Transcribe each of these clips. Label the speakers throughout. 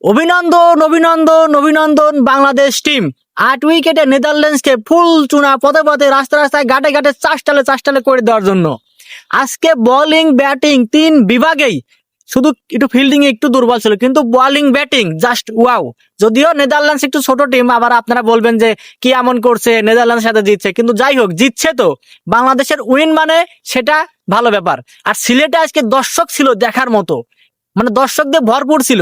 Speaker 1: অভিনন্দন অভিনন্দন অভিনন্দন বাংলাদেশ টিম আট উইকেটে নেদারল্যান্ডসকে ফুল চুনা পথে পথে রাস্তা রাস্তায় ঘাটে ঘাটে চাষটালে চাষটালে করে দেওয়ার জন্য। আজকে বোলিং ব্যাটিং তিন বিভাগেই শুধু একটু ফিল্ডিং একটু দুর্বল ছিল, কিন্তু বোলিং ব্যাটিং জাস্ট ওয়াও যদিও নেদারল্যান্ডস একটু ছোট টিম আবার আপনারা বলবেন যে কি এমন করছে নেদারল্যান্ডের সাথে জিতছে, কিন্তু যাই হোক, জিতছে তো। বাংলাদেশের উইন মানে সেটা ভালো ব্যাপার। আর সিলেটে আজকে দর্শক ছিল দেখার মতো। মানে দর্শকদের ভরপুর ছিল।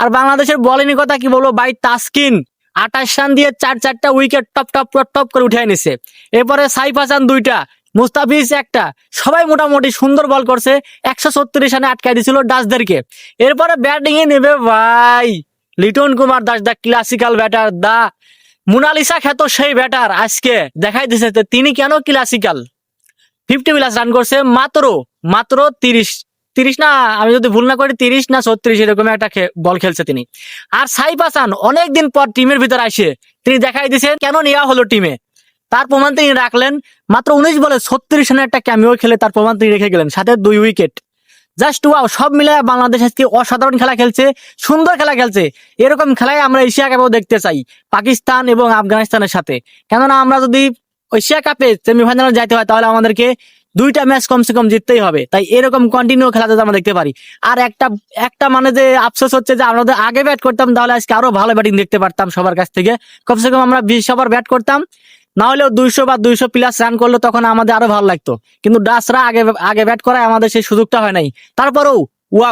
Speaker 1: আর বাংলাদেশের বোলিং কথা কি বলব? বাই তাসকিন আঠাশ রান দিয়ে চার চারটা wicket top top top top করে উঠে নিছে। এরপরে সাইফ হাসান দুইটা, মুস্তাফিজ একটা। সবাই মোটামুটি সুন্দর বল করছে। একশো ছত্রিশ রানে আটকাই দিছিল ডাচদেরকে। এরপরে ব্যাটিং এ নেবে ভাই Liton Kumar Das the classical batter the Mona Lisa খ্যাত সেই ব্যাটার আজকে দেখাই দিছে তিনি কেন ক্লাসিক্যাল? ফিফটি প্লাস রান করছে মাত্র মাত্র তিরিশ তিরিশ না, আমি যদি ভুল না করি, তিরিশ না ছত্রিশ, এরকম একটা বল খেলছে তিনি। আর সাইফ হাসান অনেকদিন পর টিমের ভিতরে আসে। তিনি দেখাই দিয়েছেন কেন নেওয়া হলো টিমে? তার প্রমাণ তিনি রাখলেন, মাত্র উনিশ বলে ছত্রিশ রানের একটা ক্যামিও খেলে তার প্রমাণ তিনি রেখে গেলেন, সাথে দুই উইকেট জাস্ট ওয়াও, সব মিলে বাংলাদেশ আজকে অসাধারণ খেলা খেলছে, সুন্দর খেলা খেলছে। এরকম খেলায় আমরা এশিয়া কাপেও দেখতে চাই, পাকিস্তান এবং আফগানিস্তানের সাথে। কেননা আমরা যদি এশিয়া কাপে সেমিফাইনালে যাইতে হয়, তাহলে আমাদেরকে দুইটা ম্যাচ কমসে কম জিততেই হবে। তাই এরকম কন্টিনিউ খেলা যাতে আমরা দেখতে পারি। আর একটা একটা মানে যে আফসোস হচ্ছে যে আমরা আগে ব্যাট করতাম, তাহলে আজকে আরও ভালো ব্যাটিং দেখতে পারতাম সবার কাছ থেকে। কমসে কম আমরা বিশ ওভার ব্যাট করতাম। না হলেও দুইশো বা দুইশো প্লাস রান করলে তখন আমাদের আরও ভালো লাগতো। কিন্তু ডাসরা আগে আগে ব্যাট করায় আমাদের সেই সুযোগটা হয় নাই। তারপরেও